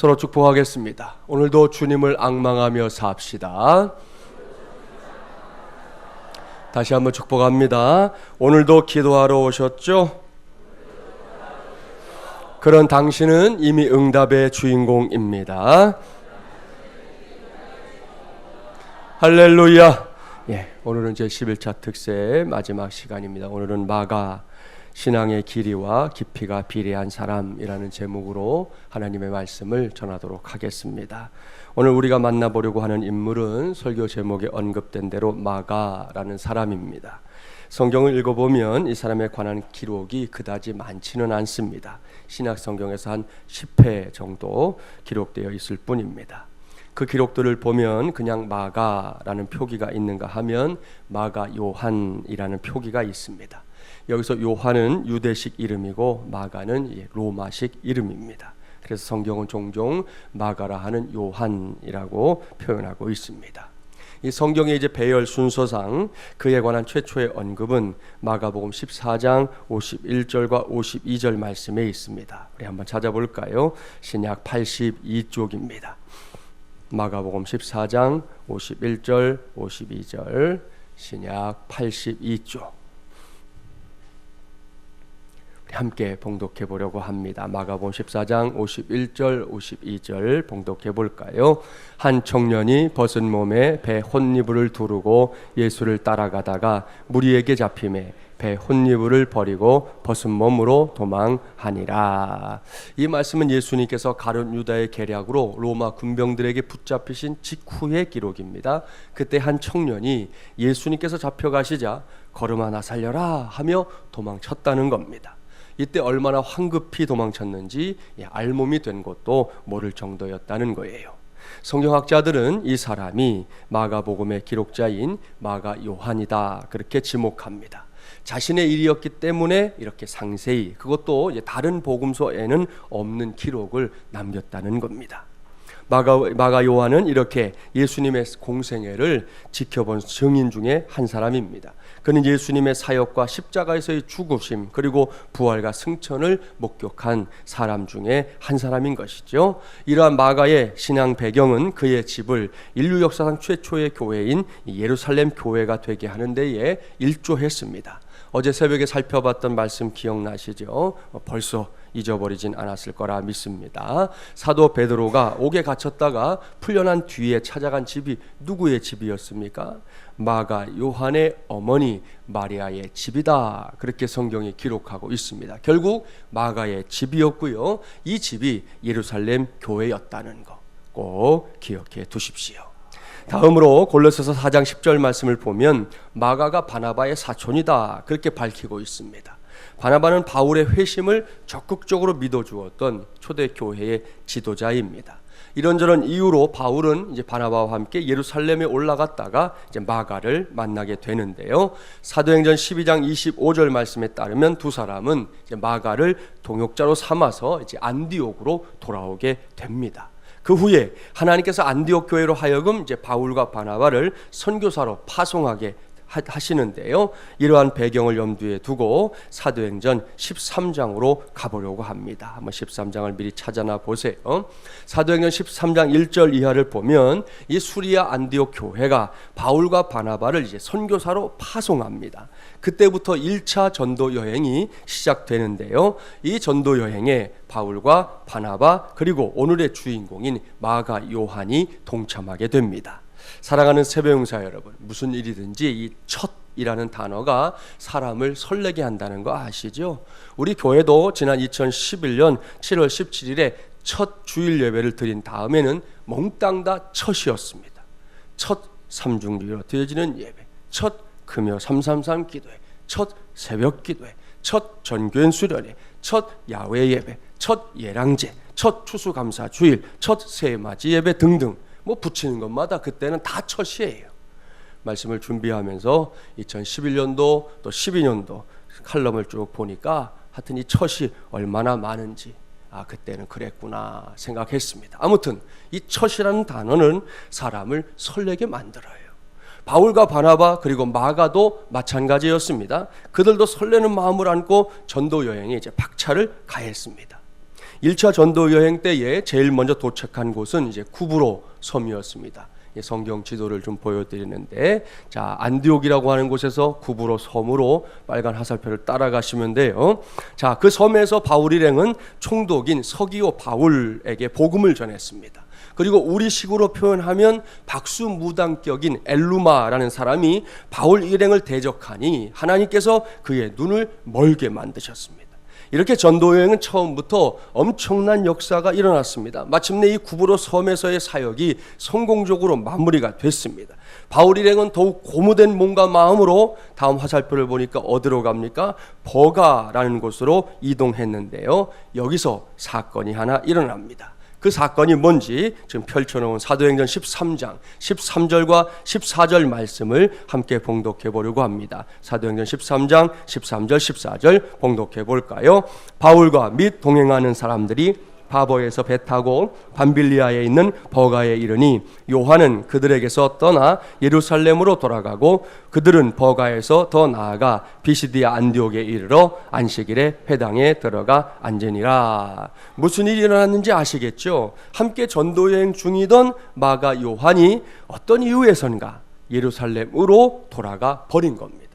서로 축복하겠습니다. 오늘도 주님을 악망하며 삽시다. 다시 한번 축복합니다. 오늘도 기도하러 오셨죠? 그런 당신은 이미 응답의 주인공입니다. 할렐루야. 예, 오늘은 제 11차 특세 마지막 시간입니다. 오늘은 마가 신앙의 길이와 깊이가 비례한 사람이라는 제목으로 하나님의 말씀을 전하도록 하겠습니다. 오늘 우리가 만나보려고 하는 인물은 설교 제목에 언급된 대로 마가라는 사람입니다. 성경을 읽어보면 이 사람에 관한 기록이 그다지 많지는 않습니다. 신약 성경에서 한 10회 정도 기록되어 있을 뿐입니다. 그 기록들을 보면 그냥 마가라는 표기가 있는가 하면 마가 요한이라는 표기가 있습니다. 여기서 요한은 유대식 이름이고 마가는 로마식 이름입니다. 그래서 성경은 종종 마가라 하는 요한이라고 표현하고 있습니다. 이 성경의 이제 배열 순서상 그에 관한 최초의 언급은 마가복음 14장 51절과 52절 말씀에 있습니다. 우리 한번 찾아볼까요? 신약 82쪽입니다. 마가복음 14장 51절 52절 신약 82쪽 함께 봉독해 보려고 합니다. 마가복음 14장 51절 52절 봉독해 볼까요? 한 청년이 벗은 몸에 배 혼니부를 두르고 예수를 따라가다가 무리에게 잡힘에 배 혼니부를 버리고 벗은 몸으로 도망하니라. 이 말씀은 예수님께서 가룟 유다의 계략으로 로마 군병들에게 붙잡히신 직후의 기록입니다. 그때 한 청년이 예수님께서 잡혀가시자 걸음 하나 살려라 하며 도망쳤다는 겁니다. 이때 얼마나 황급히 도망쳤는지 예, 알몸이 된 것도 모를 정도였다는 거예요. 성경학자들은 이 사람이 마가복음의 기록자인 마가 요한이다 그렇게 지목합니다. 자신의 일이었기 때문에 이렇게 상세히 그것도 다른 복음서에는 없는 기록을 남겼다는 겁니다. 마가, 마가 요한은 이렇게 예수님의 공생애를 지켜본 증인 중에 한 사람입니다. 그는 예수님의 사역과 십자가에서의 죽으심 그리고 부활과 승천을 목격한 사람 중에 한 사람인 것이죠. 이러한 마가의 신앙 배경은 그의 집을 인류 역사상 최초의 교회인 예루살렘 교회가 되게 하는 데에 일조했습니다. 어제 새벽에 살펴봤던 말씀 기억나시죠? 벌써 잊어버리진 않았을 거라 믿습니다. 사도 베드로가 옥에 갇혔다가 풀려난 뒤에 찾아간 집이 누구의 집이었습니까? 마가 요한의 어머니 마리아의 집이다. 그렇게 성경이 기록하고 있습니다. 결국 마가의 집이었고요. 이 집이 예루살렘 교회였다는 거 꼭 기억해 두십시오. 다음으로 골로새서 4장 10절 말씀을 보면 마가가 바나바의 사촌이다. 그렇게 밝히고 있습니다. 바나바는 바울의 회심을 적극적으로 믿어주었던 초대 교회의 지도자입니다. 이런저런 이유로 바울은 이제 바나바와 함께 예루살렘에 올라갔다가 이제 마가를 만나게 되는데요. 사도행전 12장 25절 말씀에 따르면 두 사람은 이제 마가를 동역자로 삼아서 이제 안디옥으로 돌아오게 됩니다. 그 후에 하나님께서 안디옥 교회로 하여금 이제 바울과 바나바를 선교사로 파송하게 하시는데요. 이러한 배경을 염두에 두고 사도행전 13장으로 가보려고 합니다. 한번 13장을 미리 찾아나 보세요. 사도행전 13장 1절 이하를 보면 이 수리아 안디옥 교회가 바울과 바나바를 이제 선교사로 파송합니다. 그때부터 1차 전도 여행이 시작되는데요. 이 전도 여행에 바울과 바나바 그리고 오늘의 주인공인 마가 요한이 동참하게 됩니다. 사랑하는 세배용사 여러분, 무슨 일이든지 이 첫이라는 단어가 사람을 설레게 한다는 거 아시죠? 우리 교회도 지난 2011년 7월 17일에 첫 주일 예배를 드린 다음에는 몽땅 다 첫이었습니다. 첫 삼중주로 드려지는 예배, 첫 금요 333 기도회, 첫 새벽 기도회, 첫 전교인 수련회, 첫 야외 예배, 첫 예랑제, 첫 추수감사 주일, 첫 새맞이 예배 등등 뭐 붙이는 것마다 그때는 다 첫이에요. 말씀을 준비하면서 2011년도 또 12년도 칼럼을 쭉 보니까 하여튼 이 첫 이 얼마나 많은지 아 그때는 그랬구나 생각했습니다. 아무튼 이 첫이라는 단어는 사람을 설레게 만들어요. 바울과 바나바 그리고 마가도 마찬가지였습니다. 그들도 설레는 마음을 안고 전도 여행에 이제 박차를 가했습니다. 1차 전도 여행 때에 제일 먼저 도착한 곳은 이제 쿠브로 섬이었습니다. 예, 성경 지도를 좀 보여드리는데 자 안디옥이라고 하는 곳에서 구부로 섬으로 빨간 화살표를 따라가시면 돼요. 자그 섬에서 바울 일행은 총독인 서기오 바울에게 복음을 전했습니다. 그리고 우리식으로 표현하면 박수 무당격인 엘루마라는 사람이 바울 일행을 대적하니 하나님께서 그의 눈을 멀게 만드셨습니다. 이렇게 전도 여행은 처음부터 엄청난 역사가 일어났습니다. 마침내 이 구브로 섬에서의 사역이 성공적으로 마무리가 됐습니다. 바울 일행은 더욱 고무된 몸과 마음으로 다음 화살표를 보니까 어디로 갑니까? 버가라는 곳으로 이동했는데요. 여기서 사건이 하나 일어납니다. 그 사건이 뭔지 지금 펼쳐놓은 사도행전 13장 13절과 14절 말씀을 함께 봉독해 보려고 합니다. 사도행전 13장 13절 14절 봉독해 볼까요? 바울과 및 동행하는 사람들이 바보에서 배 타고 밤빌리아에 있는 버가에 이르니 요한은 그들에게서 떠나 예루살렘으로 돌아가고 그들은 버가에서 더 나아가 비시디아 안디옥에 이르러 안식일에 회당에 들어가 앉으니라. 무슨 일이 일어났는지 아시겠죠? 함께 전도 여행 중이던 마가 요한이 어떤 이유에선가 예루살렘으로 돌아가 버린 겁니다.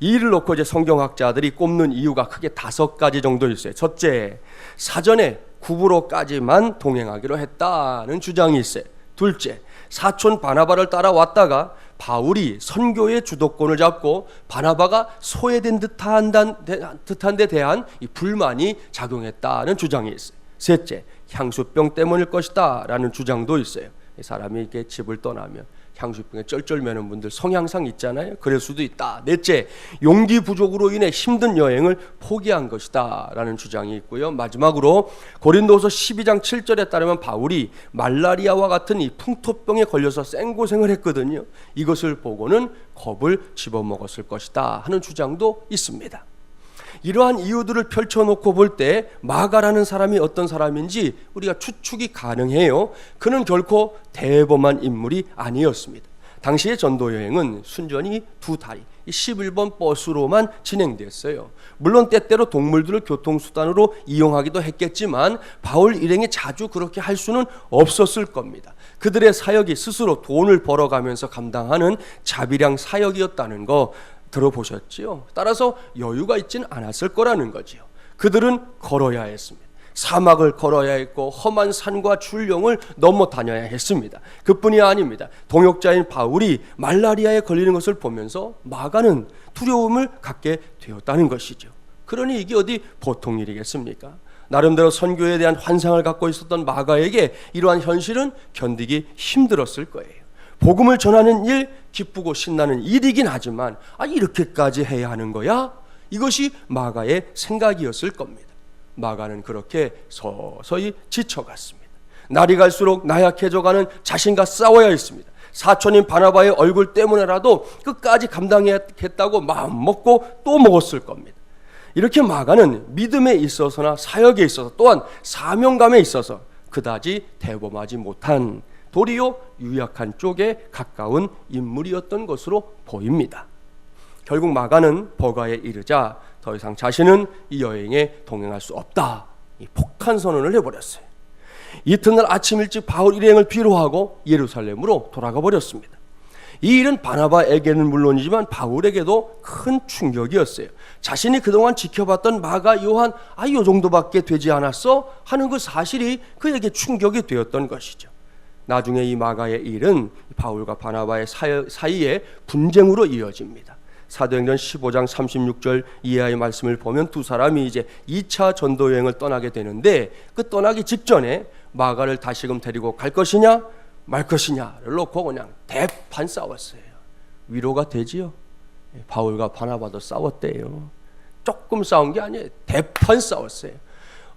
이 일을 놓고 이제 성경학자들이 꼽는 이유가 크게 다섯 가지 정도 있어요. 첫째, 사전에 구부로까지만 동행하기로 했다는 주장이 있어요. 둘째, 사촌 바나바를 따라왔다가 바울이 선교의 주도권을 잡고 바나바가 소외된 듯한, 데 대한 이 불만이 작용했다는 주장이 있어요. 셋째, 향수병 때문일 것이다 라는 주장도 있어요. 사람이 이렇게 집을 떠나면 향수병에 쩔쩔매는 분들 성향상 있잖아요. 그럴 수도 있다. 넷째, 용기 부족으로 인해 힘든 여행을 포기한 것이다라는 주장이 있고요. 마지막으로 고린도서 12장 7절에 따르면 바울이 말라리아와 같은 이 풍토병에 걸려서 생고생을 했거든요. 이것을 보고는 겁을 집어먹었을 것이다 하는 주장도 있습니다. 이러한 이유들을 펼쳐놓고 볼 때 마가라는 사람이 어떤 사람인지 우리가 추측이 가능해요. 그는 결코 대범한 인물이 아니었습니다. 당시의 전도 여행은 순전히 두 다리, 11번 버스로만 진행됐어요. 물론 때때로 동물들을 교통수단으로 이용하기도 했겠지만 바울 일행이 자주 그렇게 할 수는 없었을 겁니다. 그들의 사역이 스스로 돈을 벌어가면서 감당하는 자비량 사역이었다는 거 들어보셨지요? 따라서 여유가 있진 않았을 거라는 거지요. 그들은 걸어야 했습니다. 사막을 걸어야 했고 험한 산과 출령을 넘어 다녀야 했습니다. 그뿐이 아닙니다. 동역자인 바울이 말라리아에 걸리는 것을 보면서 마가는 두려움을 갖게 되었다는 것이죠. 그러니 이게 어디 보통 일이겠습니까? 나름대로 선교에 대한 환상을 갖고 있었던 마가에게 이러한 현실은 견디기 힘들었을 거예요. 복음을 전하는 일 기쁘고 신나는 일이긴 하지만 아 이렇게까지 해야 하는 거야? 이것이 마가의 생각이었을 겁니다. 마가는 그렇게 서서히 지쳐갔습니다. 날이 갈수록 나약해져가는 자신과 싸워야 했습니다. 사촌인 바나바의 얼굴 때문에라도 끝까지 감당했다고 마음 먹고 또 먹었을 겁니다. 이렇게 마가는 믿음에 있어서나 사역에 있어서 또한 사명감에 있어서 그다지 대범하지 못한 도리어 유약한 쪽에 가까운 인물이었던 것으로 보입니다. 결국 마가는 버가에 이르자 더 이상 자신은 이 여행에 동행할 수 없다. 폭탄 선언을 해버렸어요. 이튿날 아침 일찍 바울 일행을 비로하고 예루살렘으로 돌아가 버렸습니다. 이 일은 바나바에게는 물론이지만 바울에게도 큰 충격이었어요. 자신이 그동안 지켜봤던 마가 요한 아요 정도밖에 되지 않았어 하는 그 사실이 그에게 충격이 되었던 것이죠. 나중에 이 마가의 일은 바울과 바나바의 사이에 분쟁으로 이어집니다. 사도행전 15장 36절 이하의 말씀을 보면 두 사람이 이제 2차 전도 여행을 떠나게 되는데 그 떠나기 직전에 마가를 다시금 데리고 갈 것이냐 말 것이냐를 놓고 그냥 대판 싸웠어요. 위로가 되지요. 바울과 바나바도 싸웠대요. 조금 싸운 게 아니에요. 대판 싸웠어요.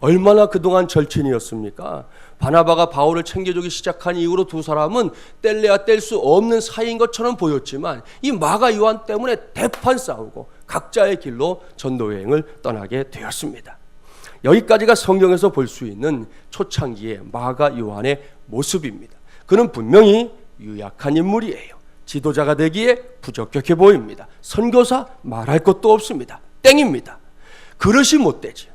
얼마나 그동안 절친이었습니까? 바나바가 바울을 챙겨주기 시작한 이후로 두 사람은 뗄래야 뗄 수 없는 사이인 것처럼 보였지만 이 마가 요한 때문에 대판 싸우고 각자의 길로 전도 여행을 떠나게 되었습니다. 여기까지가 성경에서 볼 수 있는 초창기의 마가 요한의 모습입니다. 그는 분명히 유약한 인물이에요. 지도자가 되기에 부적격해 보입니다. 선교사 말할 것도 없습니다. 땡입니다. 그릇이 못 되죠.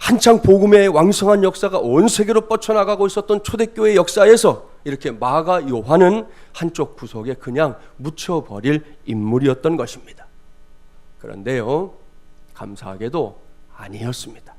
한창 복음의 왕성한 역사가 온 세계로 뻗쳐나가고 있었던 초대교회 역사에서 이렇게 마가 요한은 한쪽 구석에 그냥 묻혀버릴 인물이었던 것입니다. 그런데요, 감사하게도 아니었습니다.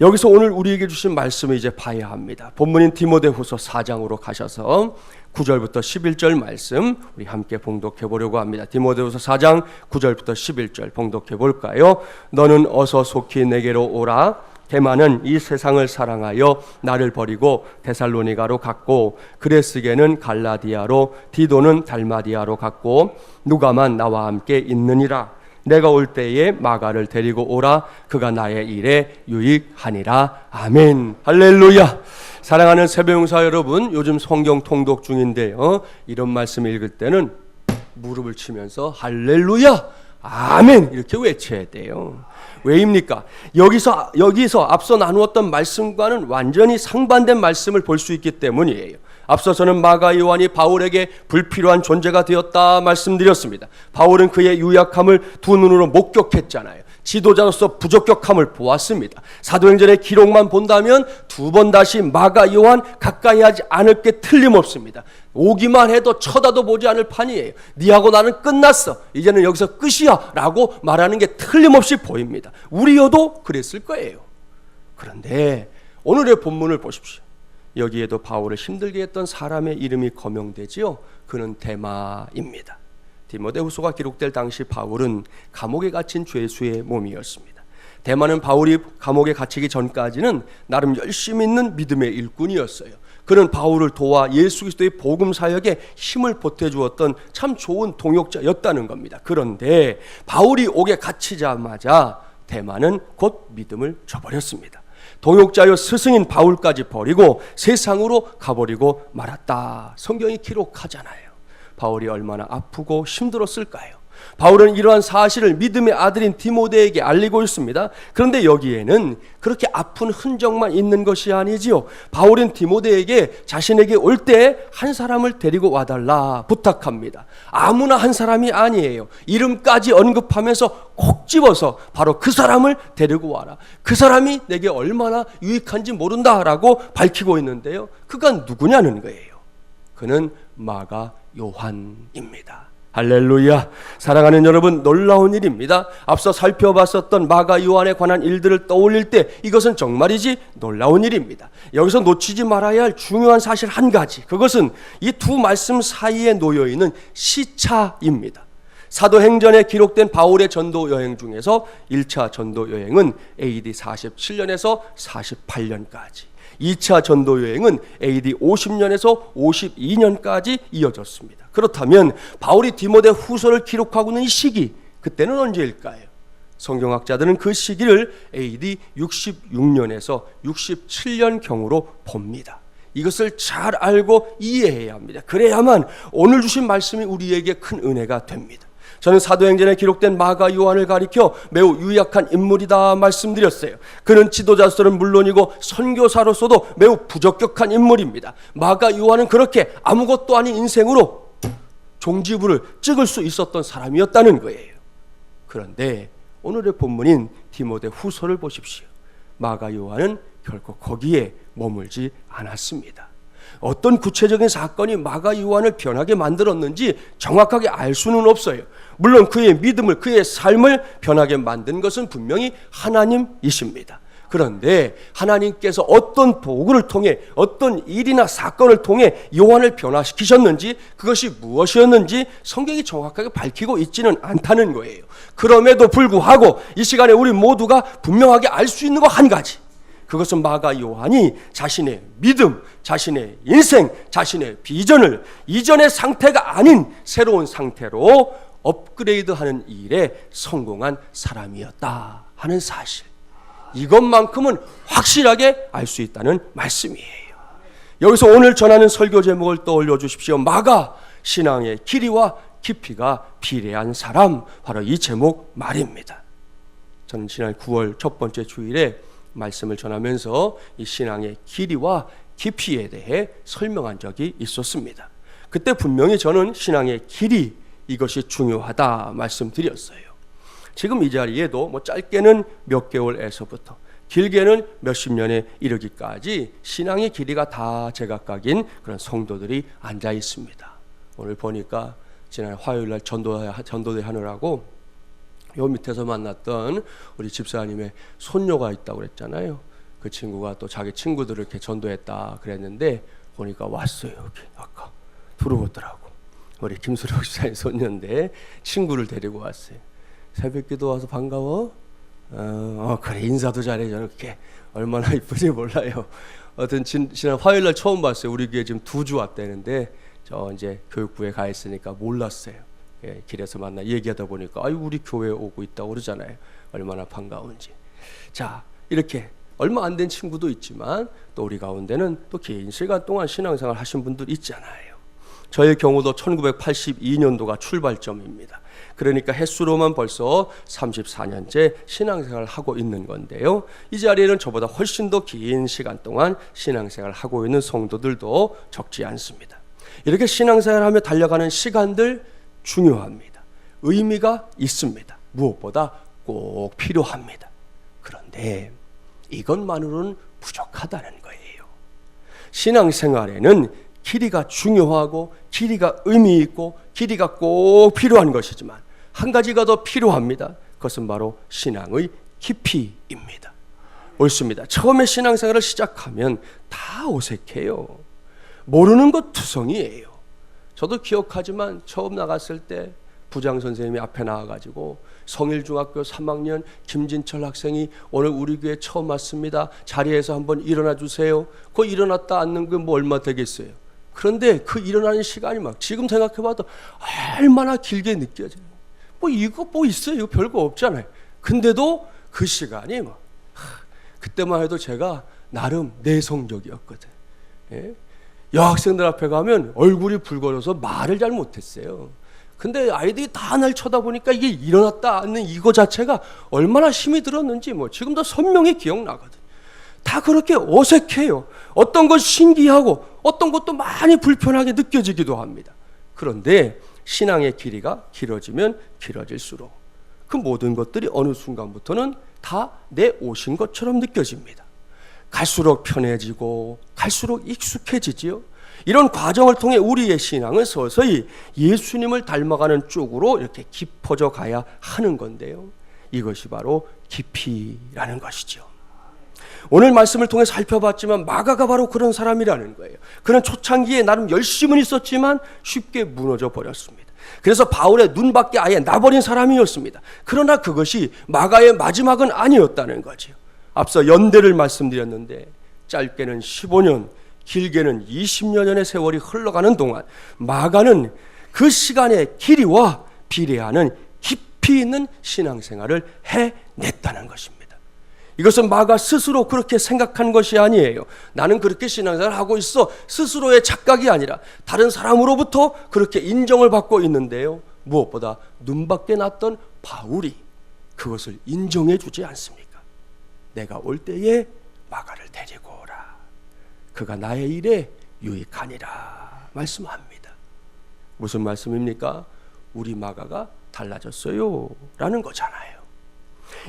여기서 오늘 우리에게 주신 말씀을 이제 봐야 합니다. 본문인 디모데후서 4장으로 가셔서 9절부터 11절 말씀 우리 함께 봉독해 보려고 합니다. 디모데후서 4장 9절부터 11절 봉독해 볼까요? 너는 어서 속히 내게로 오라. 대만은 이 세상을 사랑하여 나를 버리고 데살로니가로 갔고 그레스게는 갈라디아로 디도는 달마디아로 갔고 누가만 나와 함께 있느니라. 내가 올 때에 마가를 데리고 오라 그가 나의 일에 유익하니라 아멘 할렐루야 사랑하는 새벽용사 여러분 요즘 성경 통독 중인데요 이런 말씀 읽을 때는 무릎을 치면서 할렐루야 아멘 이렇게 외쳐야 돼요 왜입니까? 여기서 여기서 앞서 나누었던 말씀과는 완전히 상반된 말씀을 볼 수 있기 때문이에요. 앞서 저는 마가 요한이 바울에게 불필요한 존재가 되었다 말씀드렸습니다. 바울은 그의 유약함을 두 눈으로 목격했잖아요. 지도자로서 부적격함을 보았습니다. 사도행전의 기록만 본다면 두 번 다시 마가 요한 가까이 하지 않을 게 틀림없습니다. 오기만 해도 쳐다도 보지 않을 판이에요. 니하고 나는 끝났어. 이제는 여기서 끝이야. 라고 말하는 게 틀림없이 보입니다. 우리여도 그랬을 거예요. 그런데 오늘의 본문을 보십시오. 여기에도 바울을 힘들게 했던 사람의 이름이 거명되지요. 그는 데마입니다. 디모데후서가 기록될 당시 바울은 감옥에 갇힌 죄수의 몸이었습니다. 대마는 바울이 감옥에 갇히기 전까지는 나름 열심히 있는 믿음의 일꾼이었어요. 그는 바울을 도와 예수 그리스도의 복음 사역에 힘을 보태 주었던 참 좋은 동역자였다는 겁니다. 그런데 바울이 옥에 갇히자마자 대마는 곧 믿음을 저버렸습니다. 동역자여 스승인 바울까지 버리고 세상으로 가버리고 말았다. 성경이 기록하잖아요. 바울이 얼마나 아프고 힘들었을까요? 바울은 이러한 사실을 믿음의 아들인 디모데에게 알리고 있습니다. 그런데 여기에는 그렇게 아픈 흔적만 있는 것이 아니지요. 바울은 디모데에게 자신에게 올 때 한 사람을 데리고 와달라 부탁합니다. 아무나 한 사람이 아니에요. 이름까지 언급하면서 콕 집어서 바로 그 사람을 데리고 와라. 그 사람이 내게 얼마나 유익한지 모른다라고 밝히고 있는데요. 그가 누구냐는 거예요. 그는 마가 요한입니다. 할렐루야. 사랑하는 여러분, 놀라운 일입니다. 앞서 살펴봤었던 마가 요한에 관한 일들을 떠올릴 때 이것은 정말이지 놀라운 일입니다. 여기서 놓치지 말아야 할 중요한 사실 한 가지. 그것은 이 두 말씀 사이에 놓여 있는 시차입니다. 사도행전에 기록된 바울의 전도 여행 중에서 1차 전도 여행은 AD 47년에서 48년까지. 2차 전도 여행은 AD 50년에서 52년까지 이어졌습니다. 그렇다면 바울이 디모데 후서를 기록하고 있는 이 시기 그때는 언제일까요? 성경학자들은 그 시기를 AD 66년에서 67년 경으로 봅니다. 이것을 잘 알고 이해해야 합니다. 그래야만 오늘 주신 말씀이 우리에게 큰 은혜가 됩니다. 저는 사도행전에 기록된 마가 요한을 가리켜 매우 유약한 인물이다 말씀드렸어요. 그는 지도자로서는 물론이고 선교사로서도 매우 부적격한 인물입니다. 마가 요한은 그렇게 아무것도 아닌 인생으로 종지부를 찍을 수 있었던 사람이었다는 거예요. 그런데 오늘의 본문인 디모데 후서를 보십시오. 마가 요한은 결코 거기에 머물지 않았습니다. 어떤 구체적인 사건이 마가 요한을 변하게 만들었는지 정확하게 알 수는 없어요. 물론 그의 믿음을 그의 삶을 변하게 만든 것은 분명히 하나님이십니다. 그런데 하나님께서 어떤 도구를 통해 어떤 일이나 사건을 통해 요한을 변화시키셨는지 그것이 무엇이었는지 성경이 정확하게 밝히고 있지는 않다는 거예요. 그럼에도 불구하고 이 시간에 우리 모두가 분명하게 알 수 있는 거 한 가지. 그것은 마가 요한이 자신의 믿음, 자신의 인생, 자신의 비전을 이전의 상태가 아닌 새로운 상태로 업그레이드하는 일에 성공한 사람이었다 하는 사실. 이것만큼은 확실하게 알 수 있다는 말씀이에요. 여기서 오늘 전하는 설교 제목을 떠올려 주십시오. 마가 신앙의 길이와 깊이가 비례한 사람 바로 이 제목 말입니다. 저는 지난 9월 첫 번째 주일에 말씀을 전하면서 이 신앙의 길이와 깊이에 대해 설명한 적이 있었습니다. 그때 분명히 저는 신앙의 길이 이것이 중요하다 말씀드렸어요. 지금 이 자리에도 뭐 짧게는 몇 개월에서부터 길게는 몇십 년에 이르기까지 신앙의 길이가 다 제각각인 그런 성도들이 앉아 있습니다. 오늘 보니까 지난 화요일 날 전도 전도대 하느라고 요 밑에서 만났던 우리 집사님의 손녀가 있다고 그랬잖아요. 그 친구가 또 자기 친구들을 이렇게 전도했다 그랬는데 보니까 왔어요 여기 아까 들어오더라고. 우리 김수록 집사님 손녀인데 친구를 데리고 왔어요. 새벽기도 와서 반가워. 어, 어, 그래 인사도 잘해 저렇게 얼마나 이쁜지 몰라요. 어떤 진, 지난 화요일 날 처음 봤어요. 우리 교회 지금 두 주 왔다는데 저 이제 교육부에 가 있으니까 몰랐어요. 예, 길에서 만나 얘기하다 보니까 아유 우리 교회 오고 있다고 그러잖아요. 얼마나 반가운지. 자 이렇게 얼마 안 된 친구도 있지만 또 우리 가운데는 또 긴 시간 동안 신앙생활 하신 분들 있잖아요. 저의 경우도 1982년도가 출발점입니다. 그러니까 횟수로만 벌써 34년째 신앙생활을 하고 있는 건데요. 이 자리에는 저보다 훨씬 더 긴 시간 동안 신앙생활을 하고 있는 성도들도 적지 않습니다. 이렇게 신앙생활하며 달려가는 시간들 중요합니다. 의미가 있습니다. 무엇보다 꼭 필요합니다. 그런데 이것만으로는 부족하다는 거예요. 신앙생활에는 길이가 중요하고 길이가 의미 있고 길이가 꼭 필요한 것이지만 한 가지가 더 필요합니다. 그것은 바로 신앙의 깊이입니다. 옳습니다. 처음에 신앙생활을 시작하면 다 어색해요. 모르는 것 투성이에요. 저도 기억하지만 처음 나갔을 때 부장 선생님이 앞에 나와가지고 성일중학교 3학년 김진철 학생이 오늘 우리 교회 처음 왔습니다. 자리에서 한번 일어나 주세요. 그 일어났다 앉는 게 뭐 얼마 되겠어요. 그런데 그 일어나는 시간이 막 지금 생각해봐도 얼마나 길게 느껴져요. 뭐 이거 뭐 있어요? 이거 별거 없잖아요. 근데도 그 시간이 막 하, 그때만 해도 제가 나름 내성적이었거든. 예? 여학생들 앞에 가면 얼굴이 붉어져서 말을 잘 못했어요. 근데 아이들이 다 날 쳐다보니까 이게 일어났다 않는 이거 자체가 얼마나 힘이 들었는지 뭐 지금도 선명히 기억나거든. 다 그렇게 어색해요. 어떤 건 신기하고 어떤 것도 많이 불편하게 느껴지기도 합니다. 그런데 신앙의 길이가 길어지면 길어질수록 그 모든 것들이 어느 순간부터는 다내 오신 것처럼 느껴집니다. 갈수록 편해지고 갈수록 익숙해지지요. 이런 과정을 통해 우리의 신앙은 서서히 예수님을 닮아가는 쪽으로 이렇게 깊어져 가야 하는 건데요. 이것이 바로 깊이라는 것이죠. 오늘 말씀을 통해 살펴봤지만 마가가 바로 그런 사람이라는 거예요. 그는 초창기에 나름 열심은 있었지만 쉽게 무너져 버렸습니다. 그래서 바울의 눈밖에 아예 나버린 사람이었습니다. 그러나 그것이 마가의 마지막은 아니었다는 거죠. 앞서 연대를 말씀드렸는데 짧게는 15년, 길게는 20여년의 세월이 흘러가는 동안 마가는 그 시간의 길이와 비례하는 깊이 있는 신앙생활을 해냈다는 것입니다. 이것은 마가 스스로 그렇게 생각한 것이 아니에요. 나는 그렇게 신앙생활을 하고 있어. 스스로의 착각이 아니라 다른 사람으로부터 그렇게 인정을 받고 있는데요. 무엇보다 눈밖에 났던 바울이 그것을 인정해 주지 않습니까? 내가 올 때에 마가를 데리고 오라. 그가 나의 일에 유익하니라. 말씀합니다. 무슨 말씀입니까? 우리 마가가 달라졌어요. 라는 거잖아요.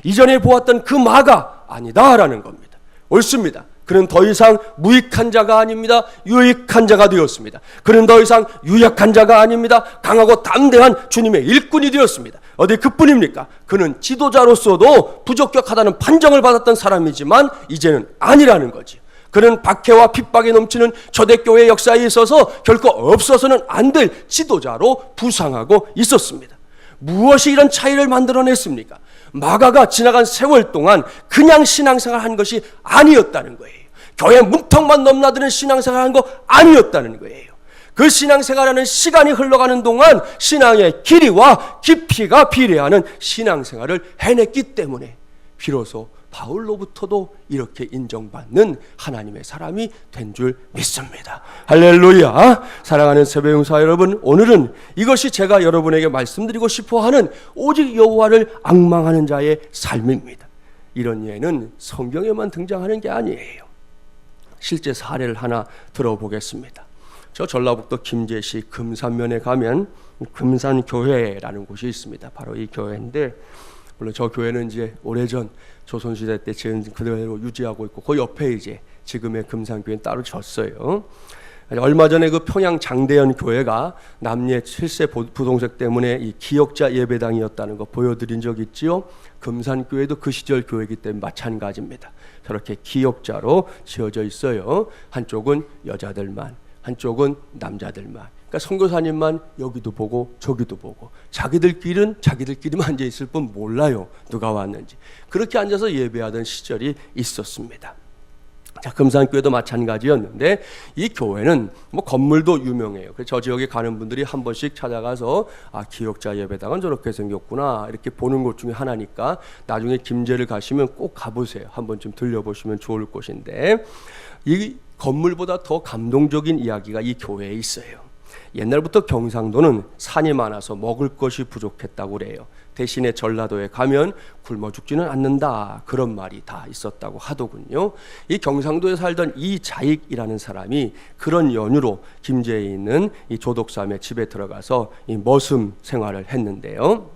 이전에 보았던 그 마가 아니다라는 겁니다. 옳습니다. 그는 더 이상 무익한 자가 아닙니다. 유익한 자가 되었습니다. 그는 더 이상 유약한 자가 아닙니다. 강하고 담대한 주님의 일꾼이 되었습니다. 어디 그뿐입니까? 그는 지도자로서도 부적격하다는 판정을 받았던 사람이지만 이제는 아니라는 거지. 그는 박해와 핍박이 넘치는 초대교회 역사에 있어서 결코 없어서는 안 될 지도자로 부상하고 있었습니다. 무엇이 이런 차이를 만들어냈습니까? 마가가 지나간 세월 동안 그냥 신앙생활 한 것이 아니었다는 거예요. 교회 문턱만 넘나드는 신앙생활 한거 아니었다는 거예요. 그 신앙생활하는 시간이 흘러가는 동안 신앙의 길이와 깊이가 비례하는 신앙생활을 해냈기 때문에 비로소 바울로부터도 이렇게 인정받는 하나님의 사람이 된 줄 믿습니다. 할렐루야. 사랑하는 세배용사 여러분, 오늘은 이것이 제가 여러분에게 말씀드리고 싶어 하는 오직 여호와를 악망하는 자의 삶입니다. 이런 예는 성경에만 등장하는 게 아니에요. 실제 사례를 하나 들어보겠습니다. 저 전라북도 김제시 금산면에 가면 금산교회라는 곳이 있습니다. 바로 이 교회인데 물론 저 교회는 이제 오래전 조선시대 때 지은 그대로 유지하고 있고 그 옆에 이제 지금의 금산교회는 따로 졌어요. 얼마 전에 그 평양 장대현 교회가 남녀 7세 부동색 때문에 이 기억자 예배당이었다는 거 보여드린 적 있지요. 금산교회도 그 시절 교회이기 때문에 마찬가지입니다. 저렇게 기억자로 지어져 있어요. 한쪽은 여자들만, 한쪽은 남자들만. 그러니까 선교사님만 여기도 보고 저기도 보고 자기들끼리는 자기들끼리만 앉아 있을 뿐 몰라요 누가 왔는지 그렇게 앉아서 예배하던 시절이 있었습니다. 자, 금산교회도 마찬가지였는데 이 교회는 뭐 건물도 유명해요. 그래서 저 지역에 가는 분들이 한 번씩 찾아가서 아 기억자 예배당은 저렇게 생겼구나 이렇게 보는 곳 중에 하나니까 나중에 김제를 가시면 꼭 가보세요. 한 번쯤 들려보시면 좋을 곳인데 이 건물보다 더 감동적인 이야기가 이 교회에 있어요. 옛날부터 경상도는 산이 많아서 먹을 것이 부족했다고 그래요. 대신에 전라도에 가면 굶어 죽지는 않는다 그런 말이 다 있었다고 하더군요. 이 경상도에 살던 이자익이라는 사람이 그런 연유로 김제에 있는 이 조독삼의 집에 들어가서 이 머슴 생활을 했는데요.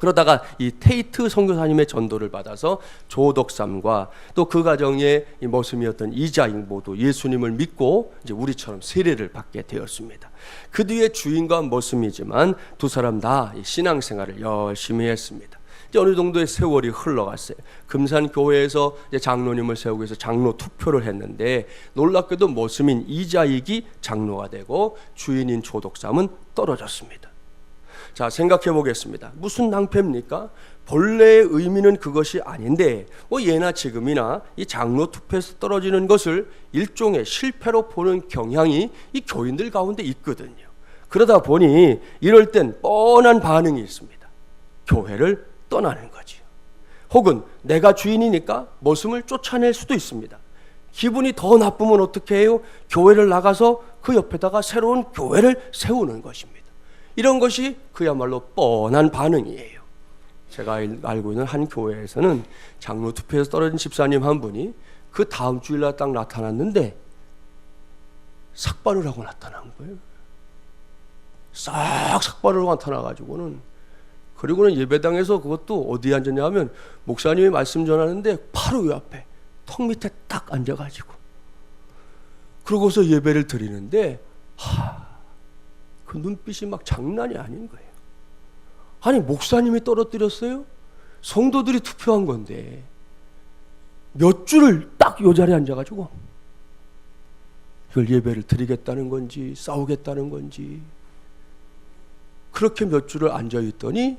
그러다가 이 테이트 선교사님의 전도를 받아서 조덕삼과 또 그 가정의 이 머슴이었던 이자익 모두 예수님을 믿고 이제 우리처럼 세례를 받게 되었습니다. 그 뒤에 주인과 머슴이지만 두 사람 다 신앙생활을 열심히 했습니다. 이제 어느 정도의 세월이 흘러갔어요. 금산 교회에서 장로님을 세우기 위해서 장로 투표를 했는데 놀랍게도 머슴인 이자익이 장로가 되고 주인인 조덕삼은 떨어졌습니다. 자, 생각해 보겠습니다. 무슨 낭패입니까? 본래의 의미는 그것이 아닌데 뭐 예나 지금이나 이 장로 투표에서 떨어지는 것을 일종의 실패로 보는 경향이 이 교인들 가운데 있거든요. 그러다 보니 이럴 땐 뻔한 반응이 있습니다. 교회를 떠나는 거지요. 혹은 내가 주인이니까 모습을 쫓아낼 수도 있습니다. 기분이 더 나쁘면 어떻게 해요? 교회를 나가서 그 옆에다가 새로운 교회를 세우는 것입니다. 이런 것이 그야말로 뻔한 반응이에요. 제가 알고 있는 한 교회에서는 장로 투표에서 떨어진 집사님 한 분이 그 다음 주일날 딱 나타났는데 삭발을 하고 나타난 거예요. 싹 삭발을 하고 나타나가지고는 그리고는 예배당에서 그것도 어디 앉았냐 하면 목사님이 말씀 전하는데 바로 요 앞에 턱 밑에 딱 앉아가지고 그러고서 예배를 드리는데 하 그 눈빛이 막 장난이 아닌 거예요. 아니 목사님이 떨어뜨렸어요? 성도들이 투표한 건데 몇 줄을 딱 요 자리에 앉아가지고 이걸 예배를 드리겠다는 건지 싸우겠다는 건지 그렇게 몇 줄을 앉아 있더니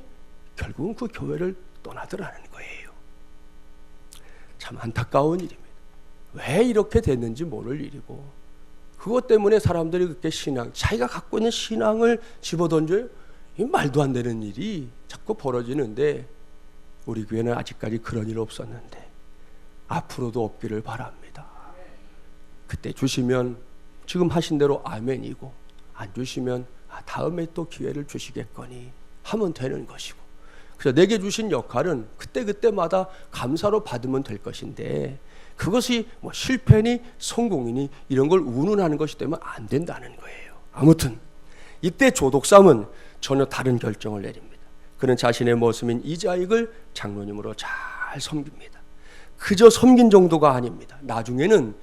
결국은 그 교회를 떠나더라는 거예요. 참 안타까운 일입니다. 왜 이렇게 됐는지 모를 일이고 그것 때문에 사람들이 그렇게 신앙, 자기가 갖고 있는 신앙을 집어던져요. 이 말도 안 되는 일이 자꾸 벌어지는데 우리 교회는 아직까지 그런 일 없었는데 앞으로도 없기를 바랍니다. 그때 주시면 지금 하신 대로 아멘이고 안 주시면 아, 다음에 또 기회를 주시겠거니 하면 되는 것이고 그래서 내게 주신 역할은 그때 그때마다 감사로 받으면 될 것인데 그것이 뭐 실패니 성공이니 이런 걸 운운하는 것이 되면 안 된다는 거예요. 아무튼 이때 조독삼은 전혀 다른 결정을 내립니다. 그는 자신의 모습인 이자익을 장로님으로 잘 섬깁니다. 그저 섬긴 정도가 아닙니다. 나중에는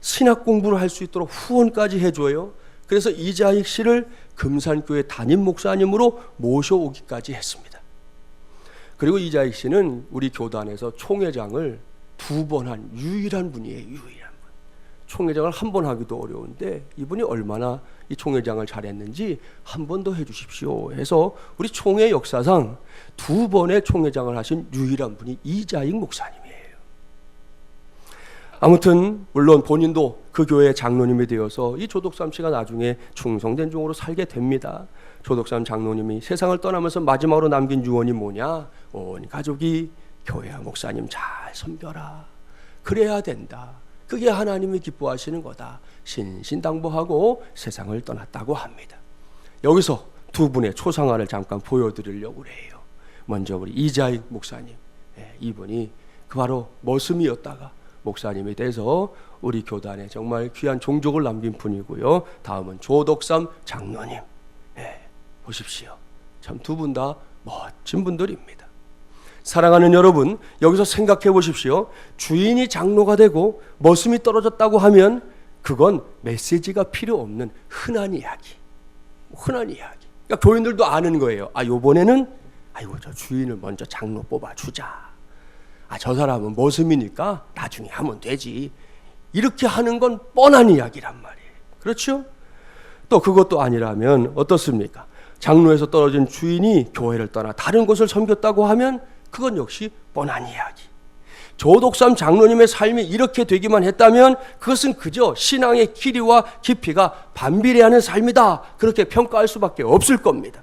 신학 공부를 할 수 있도록 후원까지 해줘요. 그래서 이자익 씨를 금산교회 담임 목사님으로 모셔오기까지 했습니다. 그리고 이자익 씨는 우리 교단에서 총회장을 두 번 한 유일한 분이에요. 유일한 분. 총회장을 한 번 하기도 어려운데 이분이 얼마나 이 총회장을 잘했는지 한 번 더 해주십시오. 해서 우리 총회 역사상 두 번의 총회장을 하신 유일한 분이 이자익 목사님이에요. 아무튼 물론 본인도 그 교회의 장로님이 되어서 이 조덕삼 씨가 나중에 충성된 종으로 살게 됩니다. 조덕삼 장로님이 세상을 떠나면서 마지막으로 남긴 유언이 뭐냐? 온 가족이 교회와 목사님 잘 섬겨라. 그래야 된다. 그게 하나님이 기뻐하시는 거다. 신신당부하고 세상을 떠났다고 합니다. 여기서 두 분의 초상화를 잠깐 보여드리려고 해요. 먼저 우리 이자익 목사님, 예, 이분이 그 바로 머슴이었다가 목사님이 돼서 우리 교단에 정말 귀한 종족을 남긴 분이고요. 다음은 조덕삼 장로님, 예, 보십시오. 참 두 분 다 멋진 분들입니다. 사랑하는 여러분, 여기서 생각해 보십시오. 주인이 장로가 되고 머슴이 떨어졌다고 하면 그건 메시지가 필요 없는 흔한 이야기. 흔한 이야기. 그러니까 교인들도 아는 거예요. 아, 요번에는 아이고 저 주인을 먼저 장로 뽑아 주자. 아, 저 사람은 머슴이니까 나중에 하면 되지. 이렇게 하는 건 뻔한 이야기란 말이에요. 그렇죠? 또 그것도 아니라면 어떻습니까? 장로에서 떨어진 주인이 교회를 떠나 다른 곳을 섬겼다고 하면 그건 역시 뻔한 이야기. 조독삼 장로님의 삶이 이렇게 되기만 했다면 그것은 그저 신앙의 길이와 깊이가 반비례하는 삶이다. 그렇게 평가할 수밖에 없을 겁니다.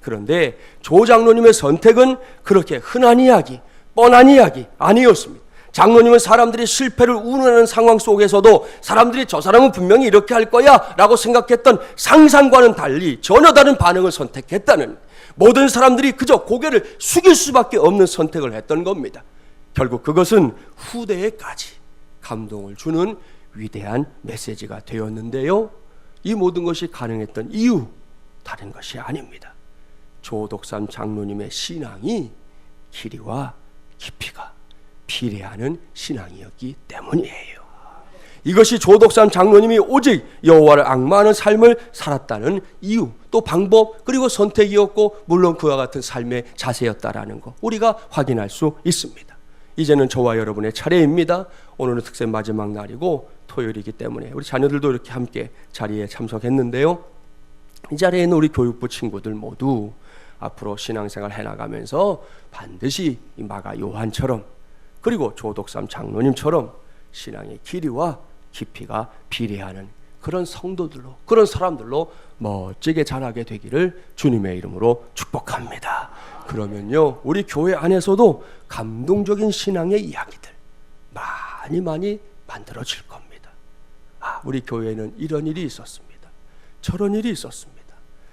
그런데 조 장로님의 선택은 그렇게 흔한 이야기, 뻔한 이야기 아니었습니다. 장로님은 사람들이 실패를 운운하는 상황 속에서도 사람들이 저 사람은 분명히 이렇게 할 거야 라고 생각했던 상상과는 달리 전혀 다른 반응을 선택했다는 모든 사람들이 그저 고개를 숙일 수밖에 없는 선택을 했던 겁니다. 결국 그것은 후대에까지 감동을 주는 위대한 메시지가 되었는데요. 이 모든 것이 가능했던 이유 다른 것이 아닙니다. 조독삼 장로님의 신앙이 길이와 깊이가 비례하는 신앙이었기 때문이에요. 이것이 조독삼 장로님이 오직 여호와를 악마하는 삶을 살았다는 이유, 또 방법, 그리고 선택이었고 물론 그와 같은 삶의 자세였다라는 것 우리가 확인할 수 있습니다. 이제는 저와 여러분의 차례입니다. 오늘은 특세 마지막 날이고 토요일이기 때문에 우리 자녀들도 이렇게 함께 자리에 참석했는데요. 이 자리에 있는 우리 교육부 친구들 모두 앞으로 신앙생활 해나가면서 반드시 이 마가 요한처럼 그리고 조독삼 장로님처럼 신앙의 길이와 깊이가 비례하는 그런 성도들로 그런 사람들로 멋지게 자라게 되기를 주님의 이름으로 축복합니다. 그러면요 우리 교회 안에서도 감동적인 신앙의 이야기들 많이 많이 만들어질 겁니다. 아 우리 교회는 이런 일이 있었습니다. 저런 일이 있었습니다.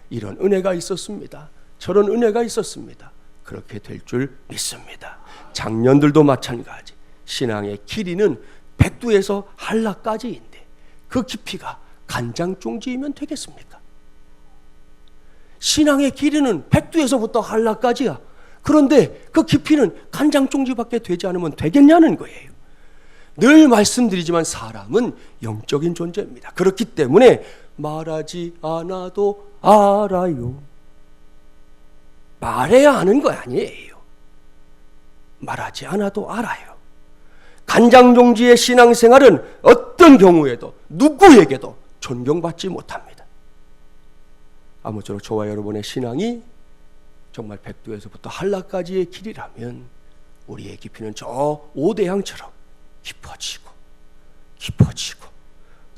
이런 은혜가 있었습니다. 저런 은혜가 있었습니다. 그렇게 될 줄 믿습니다. 작년들도 마찬가지. 신앙의 길이는 백두에서 한라까지인데 그 깊이가 간장 종지이면 되겠습니까? 신앙의 길이는 백두에서부터 한라까지야. 그런데 그 깊이는 간장 종지밖에 되지 않으면 되겠냐는 거예요. 늘 말씀드리지만 사람은 영적인 존재입니다. 그렇기 때문에 말하지 않아도 알아요. 말해야 하는 거 아니에요. 말하지 않아도 알아요. 간장종지의 신앙생활은 어떤 경우에도 누구에게도 존경받지 못합니다. 아무쪼록 저와 여러분의 신앙이 정말 백두에서부터 한라까지의 길이라면 우리의 깊이는 저 오대양처럼 깊어지고 깊어지고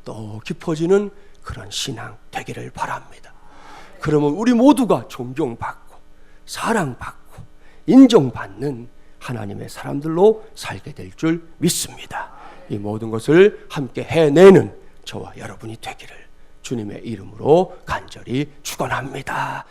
또 깊어지는 그런 신앙 되기를 바랍니다. 그러면 우리 모두가 존경받고 사랑받고 인정받는 하나님의 사람들로 살게 될 줄 믿습니다. 이 모든 것을 함께 해내는 저와 여러분이 되기를 주님의 이름으로 간절히 축원합니다.